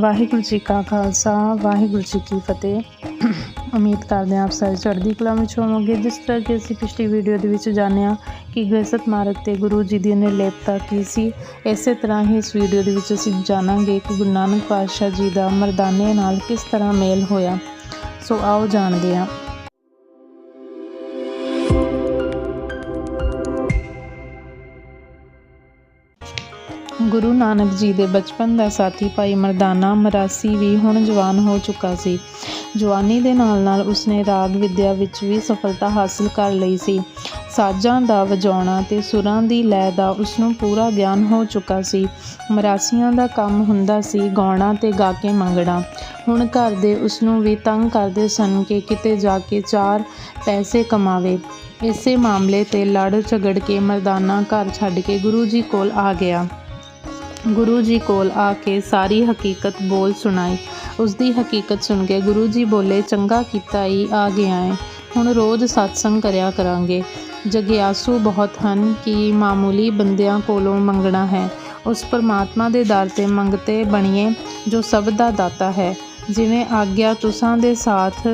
ਵਾਹਿਗੁਰੂ ਜੀ ਕਾ ਖਾਲਸਾ, ਵਾਹਿਗੁਰੂ ਜੀ ਕੀ ਫਤਿਹ। ਉਮੀਦ ਕਰਦੇ ਹਾਂ ਆਪ ਸਾਰੇ ਚੜ੍ਹਦੀ ਕਲਾ ਵਿੱਚ ਹੋਵੋਗੇ। ਜਿਸ ਤਰ੍ਹਾਂ ਕਿ ਅਸੀਂ ਪਿਛਲੀ ਵੀਡੀਓ ਦੇ ਵਿੱਚ ਜਾਣਿਆ ਕਿ ਗ੍ਰਸਤ ਮਾਰਗ ਤੇ ਗੁਰੂ ਜੀ ਦੀ ਨਿਰਲੇਪਤਾ ਕੀ ਸੀ, ਇਸੇ ਤਰ੍ਹਾਂ ਹੀ ਇਸ ਵੀਡੀਓ ਦੇ ਵਿੱਚ ਅਸੀਂ ਜਾਣਾਂਗੇ ਕਿ ਗੁਰੂ ਨਾਨਕ ਪਾਤਸ਼ਾਹ ਜੀ ਦਾ ਮਰਦਾਨੇ ਨਾਲ ਕਿਸ ਤਰ੍ਹਾਂ ਮੇਲ ਹੋਇਆ। ਸੋ ਆਓ ਜਾਣਦੇ ਹਾਂ। ਗੁਰੂ ਨਾਨਕ ਜੀ ਦੇ ਬਚਪਨ ਦਾ ਸਾਥੀ ਭਾਈ ਮਰਦਾਨਾ ਮਰਾਸੀ ਵੀ ਹੁਣ ਜਵਾਨ ਹੋ ਚੁੱਕਾ ਸੀ। ਜਵਾਨੀ ਦੇ ਨਾਲ-ਨਾਲ ਉਸਨੇ ਰਾਗ ਵਿਦਿਆ ਵਿੱਚ ਵੀ ਸਫਲਤਾ ਹਾਸਲ ਕਰ ਲਈ ਸੀ। ਸਾਜ਼ਾਂ ਦਾ ਵਜਾਉਣਾ ਤੇ ਸੁਰਾਂ ਦੀ ਲੈ ਦਾ ਉਸਨੂੰ ਪੂਰਾ ਗਿਆਨ ਹੋ ਚੁੱਕਾ ਸੀ। ਮਰਾਸੀਆਂ ਦਾ ਕੰਮ ਹੁੰਦਾ ਸੀ ਗਾਉਣਾ ਤੇ ਗਾ ਕੇ ਮੰਗਣਾ। ਹੁਣ ਘਰ ਦੇ ਉਸਨੂੰ ਵੀ ਤੰਗ ਕਰਦੇ ਸਨ ਕਿ ਕਿਤੇ ਜਾ ਕੇ ਚਾਰ ਪੈਸੇ ਕਮਾਵੇ। ਇਸੇ ਮਾਮਲੇ ਤੇ ਲੜ ਝਗੜ ਕੇ ਮਰਦਾਨਾ ਘਰ ਛੱਡ ਕੇ ਗੁਰੂ ਜੀ ਕੋਲ ਆ ਗਿਆ। ਗੁਰੂ ਜੀ ਕੋਲ ਆ ਕੇ ਸਾਰੀ ਹਕੀਕਤ ਬੋਲ ਸੁਣਾਈ। ਉਸ ਦੀ ਹਕੀਕਤ ਸੁਣ ਕੇ ਗੁਰੂ ਜੀ ਬੋਲੇ, ਚੰਗਾ ਕੀਤਾ ਹੀ ਆ ਗਿਆ ਹੈ ਹੁਣ ਰੋਜ਼ ਸਤਸੰਗ ਕਰਿਆ ਕਰਾਂਗੇ। ਜਗਿਆਸੂ ਬਹੁਤ ਹਨ ਕਿ ਮਾਮੂਲੀ ਬੰਦਿਆਂ ਕੋਲੋਂ ਮੰਗਣਾ ਹੈ। ਉਸ ਪਰਮਾਤਮਾ ਦੇ ਦਰ ਤੇ ਮੰਗਤੇ ਬਣੀਏ, ਜੋ ਸਭ ਦਾ ਦਾਤਾ ਹੈ। ਜਿਵੇਂ ਆਗਿਆ ਤੁਸਾਂ ਦੇ ਸਾਥ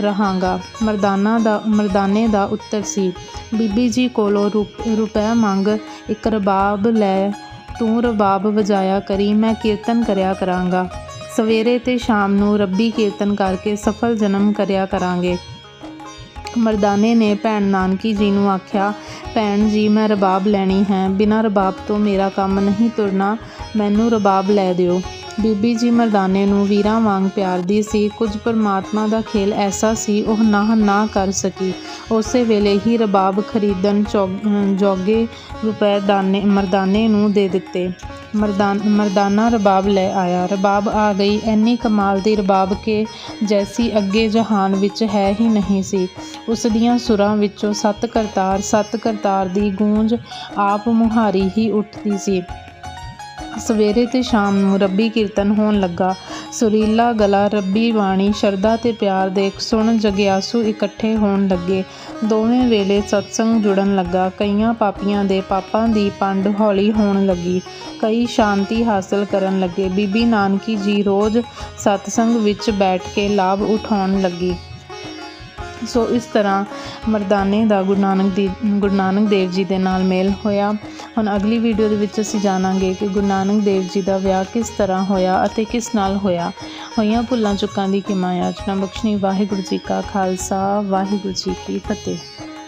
ਰਹਾਂਗਾ। ਮਰਦਾਨਾ ਦਾ, ਮਰਦਾਨੇ ਦਾ ਉੱਤਰ ਸੀ। ਬੀਬੀ ਜੀ ਕੋਲੋਂ ਰੁਪਏ ਮੰਗ, ਇੱਕ ਰਬਾਬ ਲੈ ਤੂੰ ਰਬਾਬ ਵਜਾਇਆ ਕਰੀ, ਮੈਂ ਕੀਰਤਨ ਕਰਿਆ ਕਰਾਂਗਾ। ਸਵੇਰੇ ਤੇ ਸ਼ਾਮ ਨੂੰ ਰੱਬੀ ਕੀਰਤਨ ਕਰਕੇ ਸਫਲ ਜਨਮ ਕਰਿਆ ਕਰਾਂਗੇ। ਮਰਦਾਨੇ ਨੇ ਭੈਣ ਨਾਨਕੀ ਜੀ ਨੂੰ ਆਖਿਆ, ਭੈਣ ਜੀ, ਮੈਂ ਰਬਾਬ ਲੈਣੀ ਹੈ। ਬਿਨਾਂ ਰਬਾਬ ਤੋਂ ਮੇਰਾ ਕੰਮ ਨਹੀਂ ਤੁਰਨਾ। ਮੈਨੂੰ ਰਬਾਬ ਲੈ ਦਿਓ। ਬੀਬੀ ਜੀ ਮਰਦਾਨੇ ਨੂੰ ਵੀਰਾਂ ਵਾਂਗ ਪਿਆਰਦੀ ਸੀ। ਕੁਝ ਪਰਮਾਤਮਾ ਦਾ ਖੇਲ ਐਸਾ ਸੀ, ਉਹ ਨਾ ਨਾ ਕਰ ਸਕੀ। ਉਸੇ ਵੇਲੇ ਹੀ ਰਬਾਬ ਖਰੀਦਣ ਜੋਗੇ ਰੁਪਏ ਦਾਨੇ, ਮਰਦਾਨੇ ਨੂੰ ਦੇ ਦਿੱਤੇ। ਮਰਦਾਨ, ਮਰਦਾਨਾ ਰਬਾਬ ਲੈ ਆਇਆ। ਰਬਾਬ ਆ ਗਈ। ਐਨੀ ਕਮਾਲ ਦੀ ਰਬਾਬ ਕੇ ਜੈਸੀ ਅੱਗੇ ਜਹਾਨ ਵਿੱਚ ਹੈ ਹੀ ਨਹੀਂ ਸੀ। ਉਸ ਦੀਆਂ ਸੁਰਾਂ ਵਿੱਚੋਂ ਸੱਤ ਕਰਤਾਰ ਸੱਤ ਕਰਤਾਰ ਦੀ ਗੂੰਜ ਆਪ ਮੁਹਾਰੀ ਹੀ ਉੱਠਦੀ ਸੀ। ਸਵੇਰੇ ਤੇ ਸ਼ਾਮ ਨੂੰ ਰੱਬੀ ਕੀਰਤਨ ਹੋਣ ਲੱਗਾ। ਸੁਰੀਲਾ ਗਲਾ, ਰੱਬੀ ਬਾਣੀ, ਸ਼ਰਧਾ ਤੇ ਪਿਆਰ ਦੇ ਸੁਣ ਜਗਿਆਸੂ ਇਕੱਠੇ ਹੋਣ ਲੱਗੇ। ਦੋਵੇਂ ਵੇਲੇ ਸਤਸੰਗ ਜੁੜਨ ਲੱਗਾ। ਕਈਆਂ ਪਾਪੀਆਂ ਦੇ ਪਾਪਾਂ ਦੀ ਪੰਡ ਹੌਲੀ ਹੋਣ ਲੱਗੀ। ਕਈ ਸ਼ਾਂਤੀ ਹਾਸਲ ਕਰਨ ਲੱਗੇ। ਬੀਬੀ ਨਾਨਕੀ ਜੀ ਰੋਜ਼ ਸਤਸੰਗ ਵਿੱਚ ਬੈਠ ਕੇ ਲਾਭ ਉਠਾਉਣ ਲੱਗੀ। ਸੋ ਇਸ ਤਰ੍ਹਾਂ ਮਰਦਾਨੇ ਦਾ ਗੁਰੂ ਨਾਨਕ ਦੀ, ਗੁਰੂ ਨਾਨਕ ਦੇਵ ਜੀ ਦੇ ਨਾਲ ਮੇਲ ਹੋਇਆ। ਹੁਣ ਅਗਲੀ ਵੀਡੀਓ ਦੇ ਵਿੱਚ ਅਸੀਂ ਜਾਣਾਂਗੇ ਕਿ ਗੁਰੂ ਨਾਨਕ ਦੇਵ ਜੀ ਦਾ ਵਿਆਹ ਕਿਸ ਤਰ੍ਹਾਂ ਹੋਇਆ ਅਤੇ ਕਿਸ ਨਾਲ ਹੋਇਆ। ਹੋਈਆਂ ਭੁੱਲਾਂ ਚੁੱਕਾਂ ਦੀ ਕਿਮਾ ਯਾਚਨਾ ਬਖਸ਼ਣੀ। ਵਾਹਿਗੁਰੂ ਜੀ ਕਾ ਖਾਲਸਾ, ਵਾਹਿਗੁਰੂ ਜੀ ਕੀ ਫਤਿਹ।